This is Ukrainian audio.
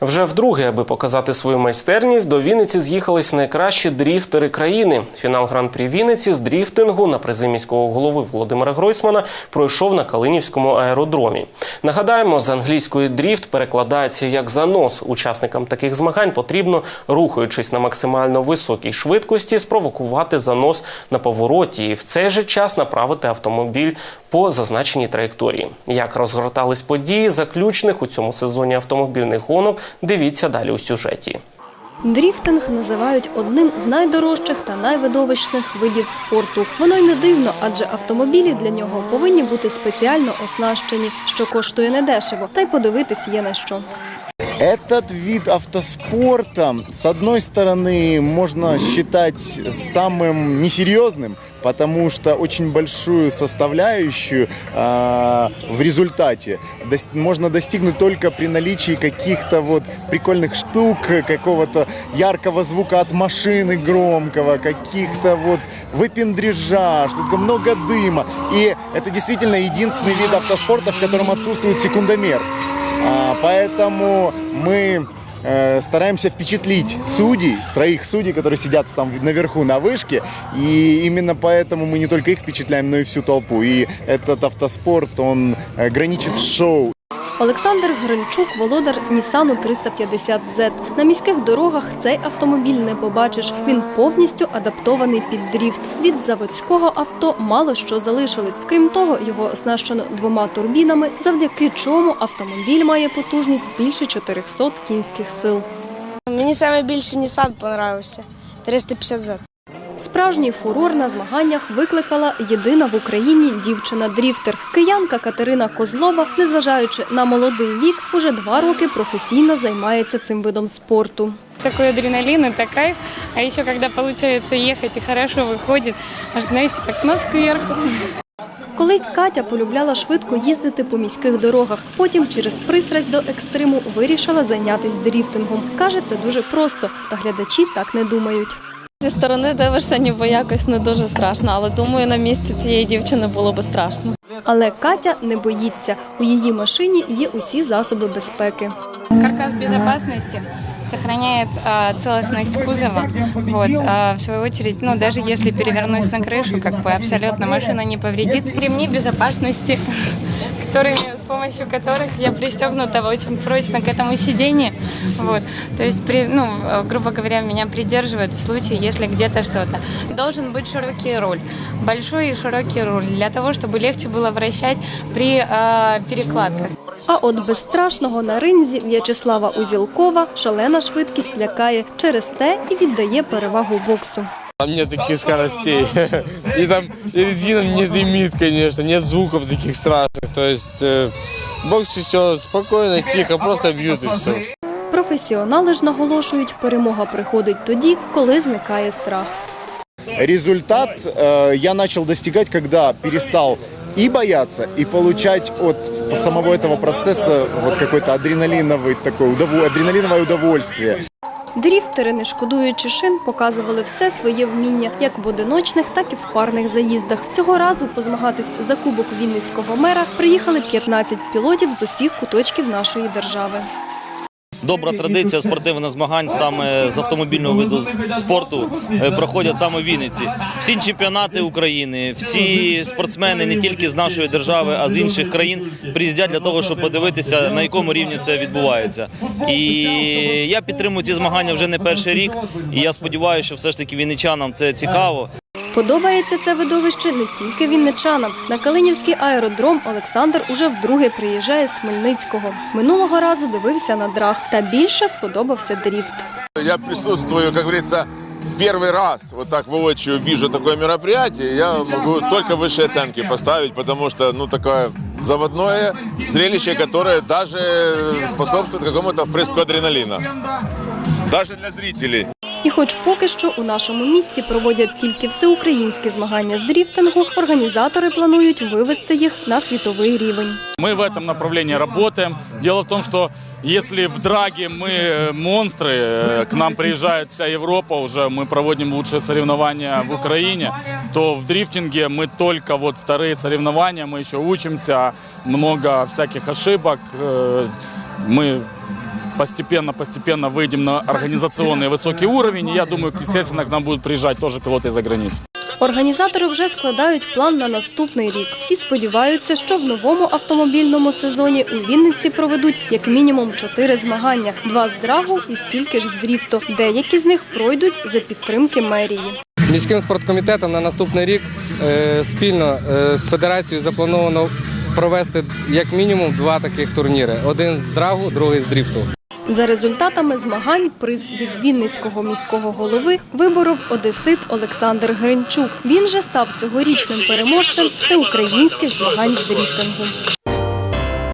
Вже вдруге, аби показати свою майстерність, до Вінниці з'їхались найкращі дріфтери країни. Фінал гран-прі Вінниці з дріфтингу на призи міського голови Володимира Гройсмана пройшов на Калинівському аеродромі. Нагадаємо, з англійської дріфт перекладається як занос. Учасникам таких змагань потрібно, рухаючись на максимально високій швидкості, спровокувати занос на повороті і в цей же час направити автомобіль по зазначеній траєкторії. Як розгортались події заключних у цьому сезоні автомобільних гонок, дивіться далі у сюжеті. Дріфтинг називають одним з найдорожчих та найвидовищних видів спорту. Воно й не дивно, адже автомобілі для нього повинні бути спеціально оснащені, що коштує недешево, та й подивитись є на що. Этот вид автоспорта, с одной стороны, можно считать самым несерьезным, потому что очень большую составляющую а, в результате дос- можно достигнуть только при наличии каких-то вот прикольных штук, какого-то яркого звука от машины громкого, каких-то вот выпендрежа, что такое много дыма. И это действительно единственный вид автоспорта, в котором отсутствует секундомер. А, Поэтому мы э, стараемся впечатлить судей, троих судей, которые сидят там наверху на вышке. И именно поэтому мы не только их впечатляем, но и всю толпу. И этот автоспорт, он э, граничит с шоу. Олександр Гринчук, володар Нісану 350Z. На міських дорогах цей автомобіль не побачиш. Він повністю адаптований під дріфт. Від заводського авто мало що залишилось. Крім того, його оснащено двома турбінами, завдяки чому автомобіль має потужність більше 400 кінських сил. Мені найбільше Нісан подобався 350Z. Справжній фурор на змаганнях викликала єдина в Україні дівчина-дріфтер. Киянка Катерина Козлова, незважаючи на молодий вік, уже два роки професійно займається цим видом спорту. Такой адреналин, это кайф. А еще когда получается ехать и хорошо выходит, аж знаете, так нос кверху. Колись Катя полюбляла швидко їздити по міських дорогах. Потім через пристрасть до екстриму вирішила зайнятися дріфтингом. Каже, це дуже просто, та глядачі так не думають. Зі сторони дивишся, ніби якось не дуже страшно, але думаю, на місці цієї дівчини було би страшно. Але Катя не боїться. У її машині є усі засоби безпеки. Каркас безопасности сохраняет а, целостность кузова. Вот, а, в свою очередь, ну, даже если перевернусь на крышу, как бы абсолютно машина не повредится. Ремни безопасности, которыми, с помощью которых я пристегнута очень прочно к этому сиденью. Вот, то есть, при, ну, э, грубо говоря, меня придерживают в случае, если где-то что-то. Должен быть широкий руль, большой и широкий руль, для того, чтобы легче было вращать при а, перекладках. А от безстрашного на ринзі В'ячеслава Узілкова шалена швидкість лякає через те і віддає перевагу боксу. Там нет таких скоростей. И там и резина не дымит, конечно, нет звуков таких страшных. То есть э, бокс все спокойно, тихо, просто бьют и все. Професіонали ж наголошують, перемога приходить тоді, коли зникає страх. Результат э, я начал достигать, когда перестал и бояться, и получать от самого этого процесса вот какой-то адреналиновый такой удово- адреналиновое удовольствие. Дріфтери, не шкодуючи шин, показували все своє вміння як в одиночних, так і в парних заїздах. Цього разу позмагатись за кубок Вінницького мера приїхали 15 пілотів з усіх куточків нашої держави. Добра традиція спортивних змагань саме з автомобільного виду спорту е, проходять саме в Вінниці. Всі чемпіонати України, всі спортсмени не тільки з нашої держави, а з інших країн приїздять для того, щоб подивитися, на якому рівні це відбувається. І я підтримую ці змагання вже не перший рік. І я сподіваюся, що все ж таки вінничанам це цікаво. Подобається це видовище не тільки вінничанам. На Калинівський аеродром Олександр уже вдруге приїжджає з Хмельницького. Минулого разу дивився на драг та більше сподобався дріфт. Я присутствую, как говорится, первый раз вот так воочию вижу такое мероприятие, я могу только высшие оценки поставить, потому что, ну, такое заводное зрелище, которое даже способствует какому-то впрыску адреналина. Даже для зрителей. І хоч поки що у нашому місті проводять тільки всеукраїнські змагання з дріфтингу, організатори планують вивести їх на світовий рівень. Мы в этом направлении работаем. Дело в том, что если в драге мы э, монстры, э, к нам приезжает вся Европа, уже мы проводим лучшие соревнования в Украине, то в дрифтинге мы только вот вторые соревнования, мы еще учимся, много всяких ошибок. э, Мы постепенно-постепенно выйдем на организационный высокий уровень. И я думаю, естественно, к нам будут приезжать тоже пилоты из-за границы. Організатори вже складають план на наступний рік і сподіваються, що в новому автомобільному сезоні у Вінниці проведуть як мінімум чотири змагання: два з драгу і стільки ж з дріфту. Деякі з них пройдуть за підтримки мерії. Міським спорткомітетом на наступний рік е, спільно е, з федерацією заплановано провести як мінімум два таких турніри: один з драгу, другий з дріфту. За результатами змагань приз від Вінницького міського голови виборов одесит Олександр Гринчук. Він же став цьогорічним переможцем всеукраїнських змагань з дріфтингу.